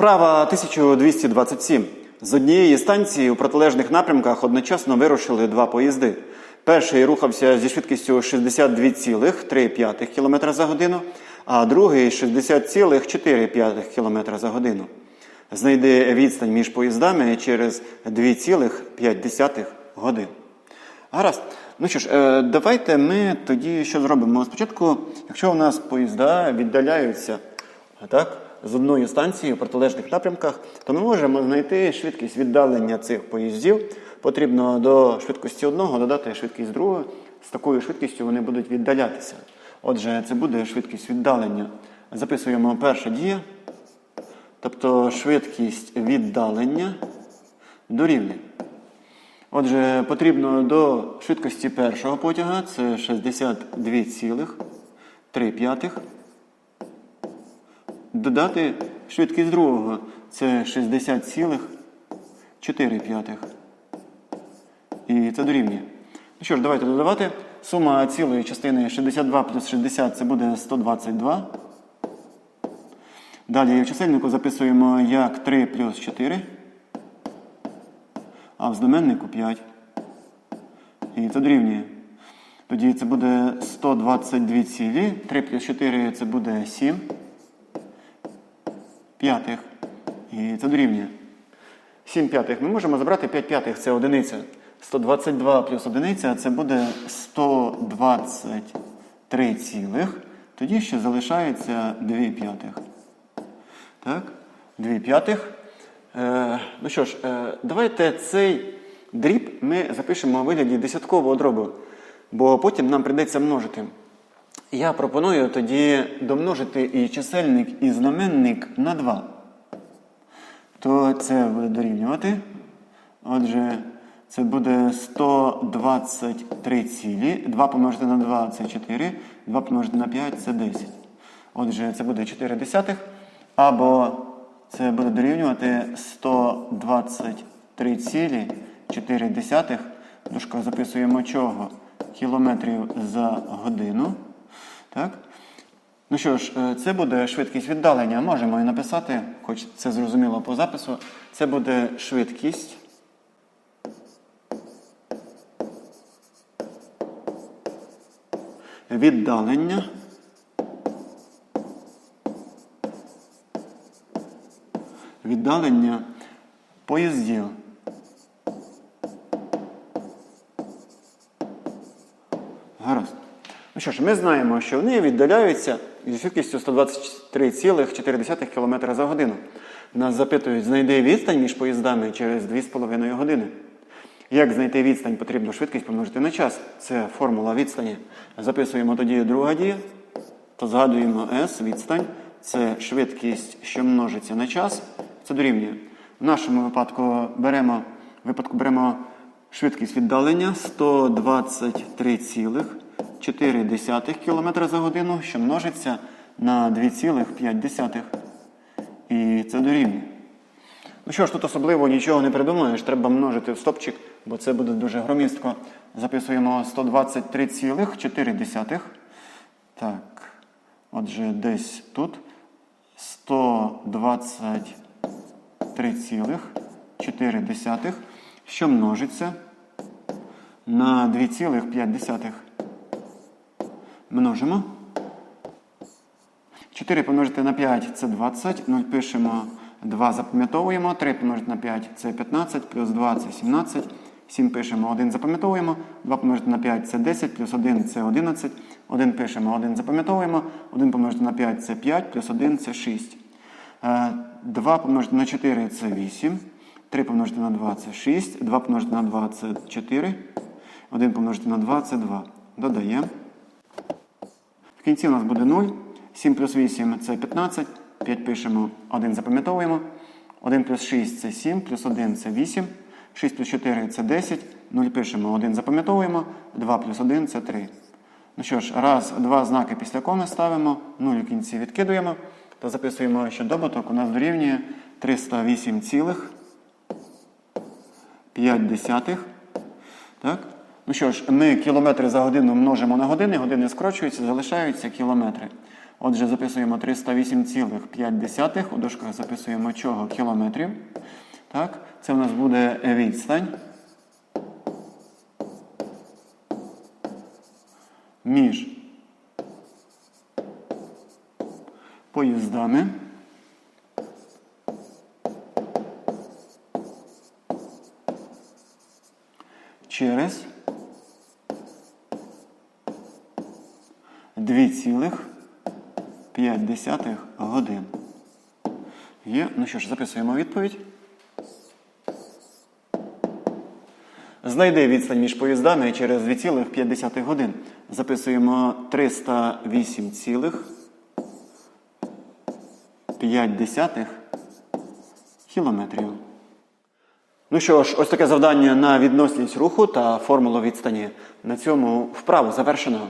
Вправа 1227. З однієї станції у протилежних напрямках одночасно вирушили два поїзди. Перший рухався зі швидкістю 62,3 км за годину, а другий 60,4 км за годину. Знайди відстань між поїздами через 2,5 годин. Гаразд. Ну що ж, е, давайте ми тоді що зробимо? Спочатку, якщо у нас поїзда віддаляються так, з одної станції у протилежних напрямках, то ми можемо знайти швидкість віддалення цих поїздів. Потрібно до швидкості одного додати швидкість другого. З такою швидкістю вони будуть віддалятися. Отже, це буде швидкість віддалення. Записуємо перша дія. Тобто швидкість віддалення дорівнює. Отже, потрібно до швидкості першого потяга це 62,3. Додати швидкість другого це 60,4. І це дорівнює. Ну що ж, давайте додавати. Сума цілої частини 62 плюс 60 це буде 122. Далі в чисельнику записуємо як 3 плюс 4. А в знаменнику 5. І це дорівнює. Тоді це буде 122 цілі. 3 плюс 4 це буде 7 п'ятих. І це дорівнює. 7 п'ятих. Ми можемо забрати 5 п'ятих, це одиниця. 122 плюс одиниця це буде 123 цілих. Тоді ще залишається 2 п'ятих. Так? 2 п'ятих. Е, ну що ж, е, давайте цей дріб ми запишемо у вигляді десяткового дробу, бо потім нам прийдеться множити. Я пропоную тоді домножити і чисельник, і знаменник на 2. То це буде дорівнювати. Отже, це буде 123 цілі. 2 помножити на 2 це 4. 2 помножити на 5 це 10. Отже, це буде 4 десятих. Або це буде дорівнювати 123 цілі 4 десятих. Дужка записуємо чого? Кілометрів за годину. Так? Ну що ж, е, це буде швидкість віддалення. Можемо і написати, хоч це зрозуміло по запису. Це буде швидкість. Віддалення. Віддалення поїздів. Ну що ж, ми знаємо, що вони віддаляються зі швидкістю 123,4 км за годину. Нас запитують, знайди відстань між поїздами через 2,5 години. Як знайти відстань, потрібно швидкість помножити на час. Це формула відстані. Записуємо тоді друга дія. То згадуємо S, відстань. Це швидкість, що множиться на час. Це дорівнює. В нашому випадку беремо, випадку беремо швидкість віддалення 123,4 км за годину, що множиться на 2,5. І це дорівнює. Ну що ж, тут особливо нічого не придумаєш, треба множити в стопчик, бо це буде дуже громістко. Записуємо 123,4. Так, отже, десь тут 123,4, що множиться на 2,5. Множимо. 4 помножити на 5 це 20. 0 пишемо 2 запам'ятовуємо. 3 помножити на 5 це 15, плюс 2 це 17. 7 пишемо 1 запам'ятовуємо. 2 помножити на 5 це 10, плюс 1 це 11. 1 пишемо 1 запам'ятовуємо. 1 помножити на 5 це 5, плюс 1 це 6. 2 помножити на 4 це 8. 3 помножити на 2 це 6. 2 помножити на 2 це 4. 1 помножити на 2 це 2. Додаємо. В кінці у нас буде 0. 7 плюс 8 це 15. 5 пишемо, 1 запам'ятовуємо. 1 плюс 6 це 7, плюс 1 це 8. 6 плюс 4 це 10. 0 пишемо, 1 запам'ятовуємо. 2 плюс 1 це 3. Ну що ж, раз, два знаки після коми ставимо, 0 у кінці відкидуємо. То записуємо, що добуток у нас дорівнює 308,5. Так? Ну що ж, ми кілометри за годину множимо на години, години скорочуються, залишаються кілометри. Отже, записуємо 308,5 у дужках записуємо чого кілометрів. Так, це у нас буде відстань. Між поїздами. Через 2,5 годин. Є. Ну що ж, записуємо відповідь. Знайди відстань між поїздами через 2,5 годин. Записуємо 308,5 кілометрів. Ну що ж, ось таке завдання на відносність руху та формулу відстані. На цьому вправу завершено.